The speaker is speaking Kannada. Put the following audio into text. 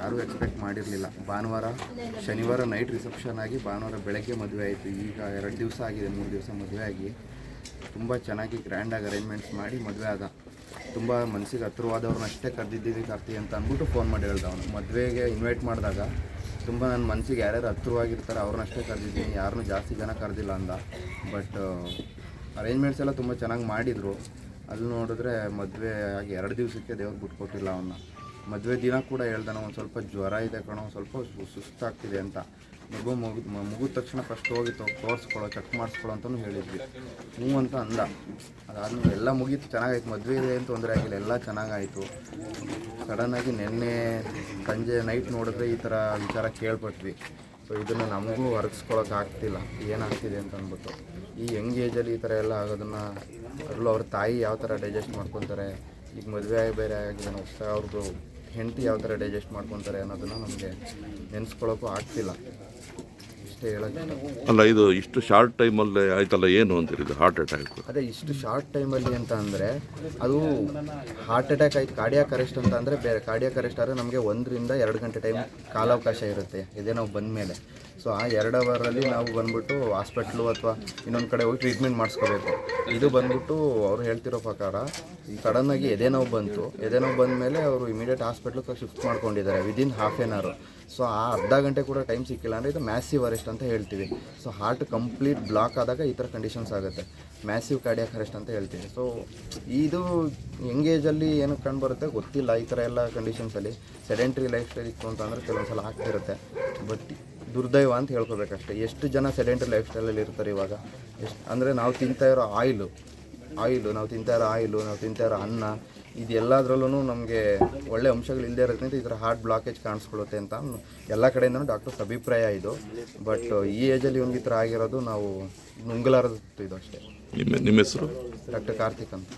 ಯಾರೂ ಎಕ್ಸ್ಪೆಕ್ಟ್ ಮಾಡಿರಲಿಲ್ಲ. ಭಾನುವಾರ, ಶನಿವಾರ ನೈಟ್ ರಿಸೆಪ್ಷನ್ ಆಗಿ ಭಾನುವಾರ ಬೆಳಗ್ಗೆ ಮದುವೆ ಆಯಿತು. ಈಗ ಎರಡು ದಿವಸ ಆಗಿದೆ, ಮೂರು ದಿವಸ ಮದುವೆ ಆಗಿ. ತುಂಬ ಚೆನ್ನಾಗಿ ಗ್ರ್ಯಾಂಡಾಗಿ ಅರೇಂಜ್ಮೆಂಟ್ಸ್ ಮಾಡಿ ಮದುವೆ ಆದ. ತುಂಬ ಮನಸ್ಸಿಗೆ ಹತ್ರವಾದವ್ರನ್ನ ಅಷ್ಟೇ ಕರೆದಿದ್ದೀವಿ ಕರ್ತೀವಿ ಅಂತ ಅಂದ್ಬಿಟ್ಟು ಫೋನ್ ಮಾಡಿ ಹೇಳ್ದ ಅವನು. ಮದುವೆಗೆ ಇನ್ವೈಟ್ ಮಾಡಿದಾಗ ತುಂಬ ನನ್ನ ಮನಸ್ಸಿಗೆ ಯಾರ್ಯಾರು ಹತ್ರವಾಗಿರ್ತಾರೆ ಅವ್ರನ್ನಷ್ಟೇ ಕರೆದಿದ್ದೀನಿ ಯಾರನ್ನೂ ಜಾಸ್ತಿ ಜನ ಕರೆದಿಲ್ಲ ಅಂದ. ಬಟ್ ಅರೇಂಜ್ಮೆಂಟ್ಸ್ ಎಲ್ಲ ತುಂಬ ಚೆನ್ನಾಗಿ ಮಾಡಿದರು. ಅಲ್ಲಿ ನೋಡಿದ್ರೆ ಮದುವೆ ಆಗಿ ಎರಡು ದಿವಸಕ್ಕೆ ದೇವ್ರು ಬಿಟ್ಕೊಟ್ಟಿಲ್ಲ ಅವನ್ನ. ಮದುವೆ ದಿನ ಕೂಡ ಹೇಳ್ದಾನ, ಒಂದು ಸ್ವಲ್ಪ ಜ್ವರ ಇದೆ ಕಣೋ, ಸ್ವಲ್ಪ ಸುಸ್ತಾಗ್ತಿದೆ ಅಂತ. ಮಗು ಮುಗಿದ ಮುಗಿದ ತಕ್ಷಣ ಫಸ್ಟ್ ಹೋಗಿ ತೊ ತೋರಿಸ್ಕೊಳ್ಳೋ ಚೆಕ್ ಮಾಡಿಸ್ಕೊಳೋ ಅಂತಲೂ ಹೇಳಿದ್ವಿ. ಹ್ಞೂ ಅಂತ ಅಂದ. ಅದಾದ್ಮೇಲೆ ಎಲ್ಲ ಮುಗೀತು, ಚೆನ್ನಾಗಾಯ್ತು. ಮದುವೆ ಏನು ತೊಂದರೆ ಆಗಿಲ್ಲ, ಎಲ್ಲ ಚೆನ್ನಾಗಾಯಿತು. ಸಡನ್ನಾಗಿ ನಿನ್ನೆ ಸಂಜೆ ನೈಟ್ ನೋಡಿದ್ರೆ ಈ ಥರ ವಿಚಾರ ಕೇಳ್ಪಟ್ವಿ. ಸೊ ಇದನ್ನು ನಮಗೂ ಆಗ್ತಿಲ್ಲ ಏನಾಗ್ತಿದೆ ಅಂತ ಅಂದ್ಬಿಟ್ಟು. ಈ ಯಂಗ್ ಏಜಲ್ಲಿ ಈ ಥರ ಎಲ್ಲ ಆಗೋದನ್ನು ಅದರಲ್ಲೂ ಅವ್ರ ತಾಯಿ ಯಾವ ಥರ ಡೈಜೆಸ್ಟ್ ಮಾಡ್ಕೊತಾರೆ, ಈಗ ಮದುವೆ ಆಗಿ ಬೇರೆ ಆಗಿದೆ ಹೊಸ ಅವ್ರದ್ದು ಹೆಂಡತಿ ಯಾವ ಥರ ಡೈಜೆಸ್ಟ್ ಮಾಡ್ಕೊತಾರೆ ಅನ್ನೋದನ್ನು ನಮಗೆ ನೆನೆಸ್ಕೊಳ್ಳೋಕ್ಕೂ ಆಗ್ತಿಲ್ಲ. ಹೇಳೋಕ್ಕೆ ಅಲ್ಲ ಇದು ಇಷ್ಟು ಶಾರ್ಟ್ ಟೈಮಲ್ಲಿ ಆಯ್ತಲ್ಲ ಏನು ಅಂತೀರಿ ಹಾರ್ಟ್ ಅಟ್ಯಾಕ್ ಅದೇ ಇಷ್ಟು ಶಾರ್ಟ್ ಟೈಮಲ್ಲಿ ಅಂತ ಅಂದರೆ ಅದು ಹಾರ್ಟ್ ಅಟ್ಯಾಕ್ ಆಯ್ತು ಕಾರ್ಡಿಯಾಕ್ ಅರೆಸ್ಟ್ ಅಂತ ಅಂದರೆ ಬೇರೆ ಕಾರ್ಡಿಯಾಕ್ ಅರೆಸ್ಟ್ ಆದರೆ ನಮಗೆ ಒಂದರಿಂದ ಎರಡು ಗಂಟೆ ಟೈಮ್ ಕಾಲಾವಕಾಶ ಇರುತ್ತೆ ಇದೇ ನಾವು ಬಂದ ಮೇಲೆ. ಸೊ ಆ ಎರಡು ಅವರಲ್ಲಿ ನಾವು ಬಂದ್ಬಿಟ್ಟು ಹಾಸ್ಪಿಟ್ಲು ಅಥವಾ ಇನ್ನೊಂದು ಕಡೆ ಹೋಗಿ ಟ್ರೀಟ್ಮೆಂಟ್ ಮಾಡಿಸ್ಕೋಬೇಕು. ಇದು ಬಂದ್ಬಿಟ್ಟು ಅವ್ರು ಹೇಳ್ತಿರೋ ಪ್ರಕಾರ ಈ ಸಡನ್ನಾಗಿ ಎದೆ ನೋವು ಬಂತು. ಎದೆ ನೋವು ಬಂದ ಮೇಲೆ ಅವರು ಇಮಿಡಿಯೇಟ್ ಹಾಸ್ಪಿಟ್ಲಿಗೆ ಶಿಫ್ಟ್ ಮಾಡ್ಕೊಂಡಿದ್ದಾರೆ within half an hour so ಆ ಅರ್ಧ ಗಂಟೆ ಕೂಡ ಟೈಮ್ ಸಿಕ್ಕಿಲ್ಲ ಅಂದರೆ ಇದು ಮ್ಯಾಸಿವ್ ಅರೆಸ್ಟ್ ಅಂತ ಹೇಳ್ತೀವಿ. ಸೊ ಹಾರ್ಟ್ ಕಂಪ್ಲೀಟ್ ಬ್ಲಾಕ್ ಆದಾಗ ಈ ಥರ ಕಂಡೀಷನ್ಸ್ ಆಗುತ್ತೆ. ಮ್ಯಾಸಿವ್ ಕಾರ್ಡಿಯಾಕ್ ಅರೆಸ್ಟ್ ಅಂತ ಹೇಳ್ತೀವಿ. ಸೊ ಇದು ಎಂಗೇಜಲ್ಲಿ ಏನಕ್ಕೆ ಕಂಡುಬರುತ್ತೆ ಗೊತ್ತಿಲ್ಲ. ಈ ಥರ ಎಲ್ಲ ಕಂಡೀಷನ್ಸಲ್ಲಿ ಸೆಡೆಂಟ್ರಿ ಲೈಫ್ ಸ್ಟೈಲ್ ಇತ್ತು ಅಂತಂದರೆ ಕೆಲವೊಂದು ಸಲ ಆಗ್ತಿರುತ್ತೆ ಬಟ್ ದುರ್ದೈವ ಅಂತ ಹೇಳ್ಕೊಬೇಕಷ್ಟೇ. ಎಷ್ಟು ಜನ ಸೆಡೆಂಟ್ರಿ ಲೈಫ್ ಸ್ಟೈಲಲ್ಲಿ ಇರ್ತಾರೆ ಇವಾಗ? ಎಷ್ಟು ಅಂದರೆ ನಾವು ತಿಂತಾ ಇರೋ ಆಯಿಲು ಆಯಿಲು ನಾವು ತಿಂತಾ ಇರೋ ಆಯಿಲು ನಾವು ತಿಂತಾ ಇರೋ ಅನ್ನ ಇದೆಲ್ಲದರಲ್ಲೂ ನಮಗೆ ಒಳ್ಳೆ ಅಂಶಗಳು ಇಲ್ಲದೆ ಇರೋದ್ರಿಂದ ಈ ಥರ ಹಾರ್ಟ್ ಬ್ಲಾಕೇಜ್ ಕಾಣಿಸ್ಕೊಳ್ಳುತ್ತೆ ಅಂತ ಎಲ್ಲ ಕಡೆಯಿಂದನೂ ಡಾಕ್ಟರ್ಸ್ ಅಭಿಪ್ರಾಯ ಇದು. ಬಟ್ ಈ ಏಜಲ್ಲಿ ಇವ್ನಿಗೆ ಈ ಥರ ಆಗಿರೋದು ನಾವು ನುಂಗಲಾರದು ಇದು ಅಷ್ಟೇ. ನಿಮ್ಮ ಹೆಸರು? ಡಾಕ್ಟರ್ ಕಾರ್ತಿಕ್ ಅಂತ.